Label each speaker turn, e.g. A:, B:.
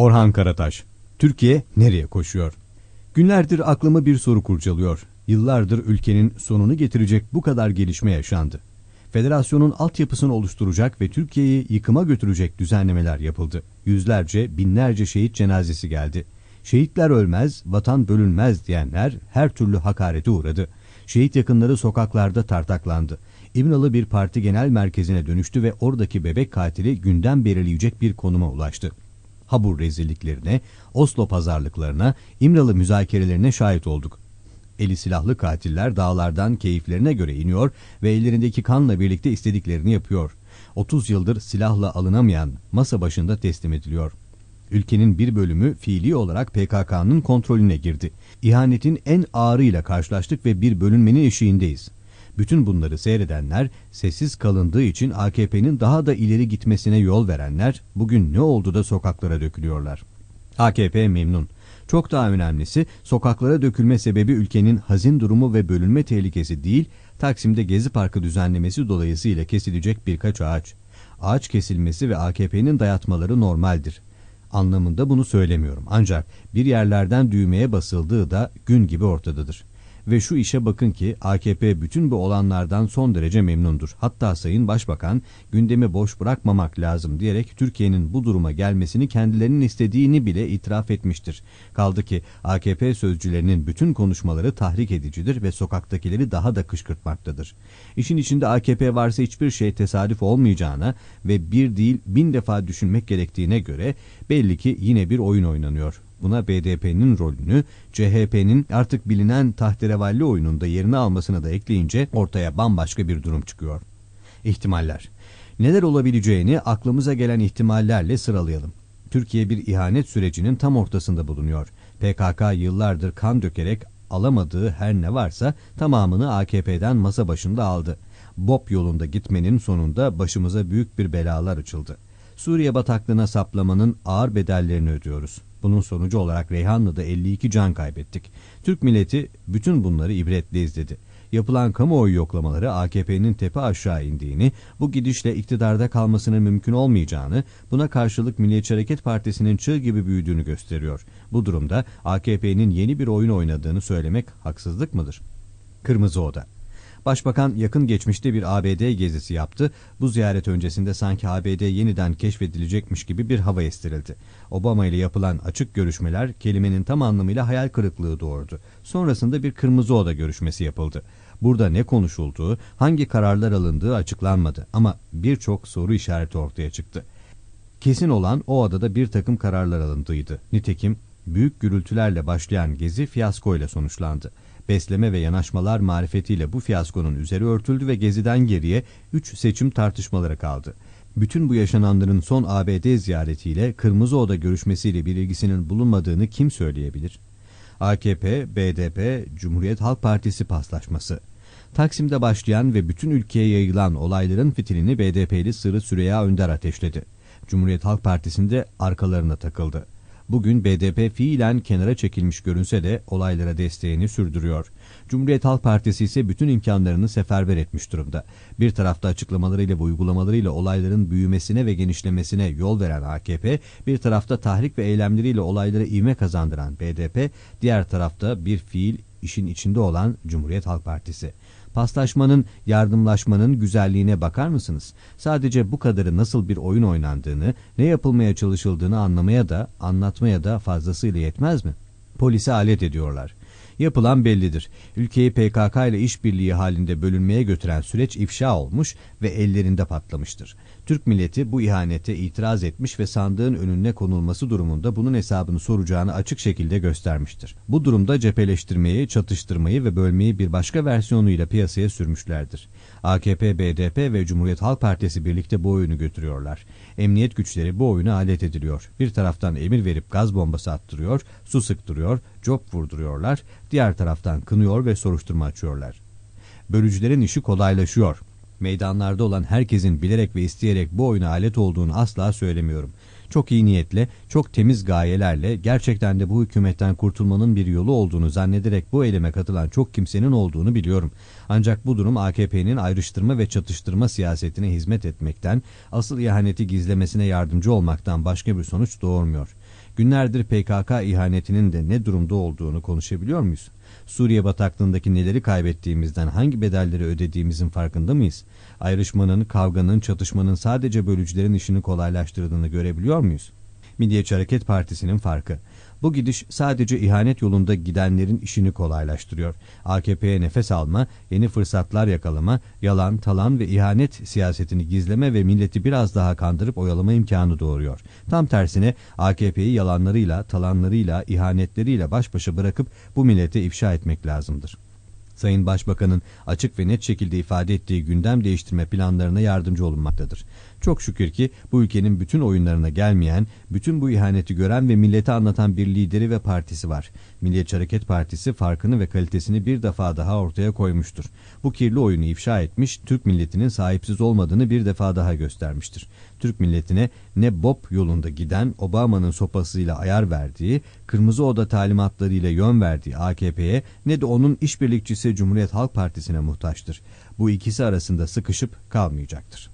A: Orhan Karataş Türkiye nereye koşuyor? Günlerdir aklımı bir soru kurcalıyor. Yıllardır ülkenin sonunu getirecek bu kadar gelişme yaşandı. Federasyonun altyapısını oluşturacak ve Türkiye'yi yıkıma götürecek düzenlemeler yapıldı. Yüzlerce, binlerce şehit cenazesi geldi. Şehitler ölmez, vatan bölünmez diyenler her türlü hakarete uğradı. Şehit yakınları sokaklarda tartaklandı. İmralı bir parti genel merkezine dönüştü ve oradaki bebek katili gündem belirleyecek bir konuma ulaştı. Habur rezilliklerine, Oslo pazarlıklarına, İmralı müzakerelerine şahit olduk. Eli silahlı katiller dağlardan keyiflerine göre iniyor ve ellerindeki kanla birlikte istediklerini yapıyor. 30 yıldır silahla alınamayan masa başında teslim ediliyor. Ülkenin bir bölümü fiili olarak PKK'nın kontrolüne girdi. İhanetin en ağırıyla karşılaştık ve bir bölünmenin eşiğindeyiz. Bütün bunları seyredenler, sessiz kalındığı için AKP'nin daha da ileri gitmesine yol verenler bugün ne oldu da sokaklara dökülüyorlar. AKP memnun. Çok daha önemlisi sokaklara dökülme sebebi ülkenin hazin durumu ve bölünme tehlikesi değil, Taksim'de Gezi Parkı düzenlemesi dolayısıyla kesilecek birkaç ağaç. Ağaç kesilmesi ve AKP'nin dayatmaları normaldir. Anlamında bunu söylemiyorum. Ancak bir yerlerden düğmeye basıldığı da gün gibi ortadadır. Ve şu işe bakın ki AKP bütün bu olanlardan son derece memnundur. Hatta Sayın Başbakan gündemi boş bırakmamak lazım diyerek Türkiye'nin bu duruma gelmesini kendilerinin istediğini bile itiraf etmiştir. Kaldı ki AKP sözcülerinin bütün konuşmaları tahrik edicidir ve sokaktakileri daha da kışkırtmaktadır. İşin içinde AKP varsa hiçbir şey tesadüf olmayacağına ve bir değil bin defa düşünmek gerektiğine göre belli ki yine bir oyun oynanıyor. Buna BDP'nin rolünü CHP'nin artık bilinen tahterevalli oyununda yerini almasını da ekleyince ortaya bambaşka bir durum çıkıyor. İhtimaller. Neler olabileceğini aklımıza gelen ihtimallerle sıralayalım. Türkiye bir ihanet sürecinin tam ortasında bulunuyor. PKK yıllardır kan dökerek alamadığı her ne varsa tamamını AKP'den masa başında aldı. BOP yolunda gitmenin sonunda başımıza büyük bir belalar açıldı. Suriye bataklığına saplamanın ağır bedellerini ödüyoruz. Bunun sonucu olarak Reyhanlı'da 52 can kaybettik. Türk milleti bütün bunları ibretle izledi. Yapılan kamuoyu yoklamaları AKP'nin tepe aşağı indiğini, bu gidişle iktidarda kalmasının mümkün olmayacağını, buna karşılık Milliyetçi Hareket Partisi'nin çığ gibi büyüdüğünü gösteriyor. Bu durumda AKP'nin yeni bir oyun oynadığını söylemek haksızlık mıdır? Kırmızı Oda Başbakan yakın geçmişte bir ABD gezisi yaptı. Bu ziyaret öncesinde sanki ABD yeniden keşfedilecekmiş gibi bir hava estirildi. Obama ile yapılan açık görüşmeler kelimenin tam anlamıyla hayal kırıklığı doğurdu. Sonrasında bir kırmızı oda görüşmesi yapıldı. Burada ne konuşulduğu, hangi kararlar alındığı açıklanmadı ama birçok soru işareti ortaya çıktı. Kesin olan o adada bir takım kararlar alındıydı. Nitekim büyük gürültülerle başlayan gezi fiyaskoyla sonuçlandı. Besleme ve yanaşmalar marifetiyle bu fiyaskonun üzeri örtüldü ve geziden geriye 3 seçim tartışmaları kaldı. Bütün bu yaşananların son ABD ziyaretiyle Kırmızı Oda görüşmesiyle bir ilgisinin bulunmadığını kim söyleyebilir? AKP, BDP, Cumhuriyet Halk Partisi paslaşması. Taksim'de başlayan ve bütün ülkeye yayılan olayların fitilini BDP'li Sırrı Süreyya Önder ateşledi. Cumhuriyet Halk Partisi'nde arkalarına takıldı. Bugün BDP fiilen kenara çekilmiş görünse de olaylara desteğini sürdürüyor. Cumhuriyet Halk Partisi ise bütün imkanlarını seferber etmiş durumda. Bir tarafta açıklamalarıyla ve uygulamalarıyla olayların büyümesine ve genişlemesine yol veren AKP, bir tarafta tahrik ve eylemleriyle olaylara ivme kazandıran BDP, diğer tarafta bir fiil işin içinde olan Cumhuriyet Halk Partisi. Paslaşmanın, yardımlaşmanın güzelliğine bakar mısınız? Sadece bu kadarı nasıl bir oyun oynandığını, ne yapılmaya çalışıldığını anlamaya da, anlatmaya da fazlasıyla yetmez mi? Polise alet ediyorlar. Yapılan bellidir. Ülkeyi PKK ile işbirliği halinde bölünmeye götüren süreç ifşa olmuş ve ellerinde patlamıştır. Türk milleti bu ihanete itiraz etmiş ve sandığın önüne konulması durumunda bunun hesabını soracağını açık şekilde göstermiştir. Bu durumda cepheleştirmeyi, çatıştırmayı ve bölmeyi bir başka versiyonuyla piyasaya sürmüşlerdir. AKP, BDP ve Cumhuriyet Halk Partisi birlikte bu oyunu götürüyorlar. Emniyet güçleri bu oyuna alet ediliyor. Bir taraftan emir verip gaz bombası attırıyor, su sıktırıyor, cop vurduruyorlar, diğer taraftan kınıyor ve soruşturma açıyorlar. Bölücülerin işi kolaylaşıyor. Meydanlarda olan herkesin bilerek ve isteyerek bu oyuna alet olduğunu asla söylemiyorum. Çok iyi niyetle, çok temiz gayelerle gerçekten de bu hükümetten kurtulmanın bir yolu olduğunu zannederek bu eyleme katılan çok kimsenin olduğunu biliyorum. Ancak bu durum AKP'nin ayrıştırma ve çatıştırma siyasetine hizmet etmekten, asıl ihaneti gizlemesine yardımcı olmaktan başka bir sonuç doğurmuyor. Günlerdir PKK ihanetinin de ne durumda olduğunu konuşabiliyor muyuz? Suriye bataklığındaki neleri kaybettiğimizden, hangi bedelleri ödediğimizin farkında mıyız? Ayrışmanın, kavganın, çatışmanın sadece bölücülerin işini kolaylaştırdığını görebiliyor muyuz? Milliyetçi Hareket Partisi'nin farkı. Bu gidiş sadece ihanet yolunda gidenlerin işini kolaylaştırıyor. AKP'ye nefes alma, yeni fırsatlar yakalama, yalan, talan ve ihanet siyasetini gizleme ve milleti biraz daha kandırıp oyalama imkanı doğuruyor. Tam tersine AKP'yi yalanlarıyla, talanlarıyla, ihanetleriyle baş başa bırakıp bu millete ifşa etmek lazımdır. Sayın Başbakan'ın açık ve net şekilde ifade ettiği gündem değiştirme planlarına yardımcı olunmaktadır. Çok şükür ki bu ülkenin bütün oyunlarına gelmeyen, bütün bu ihaneti gören ve millete anlatan bir lideri ve partisi var. Milliyetçi Hareket Partisi farkını ve kalitesini bir defa daha ortaya koymuştur. Bu kirli oyunu ifşa etmiş, Türk milletinin sahipsiz olmadığını bir defa daha göstermiştir. Türk milletine ne BOP yolunda giden Obama'nın sopasıyla ayar verdiği, Kırmızı Oda talimatlarıyla yön verdiği AKP'ye ne de onun işbirlikçisi Cumhuriyet Halk Partisi'ne muhtaçtır. Bu ikisi arasında sıkışıp kalmayacaktır.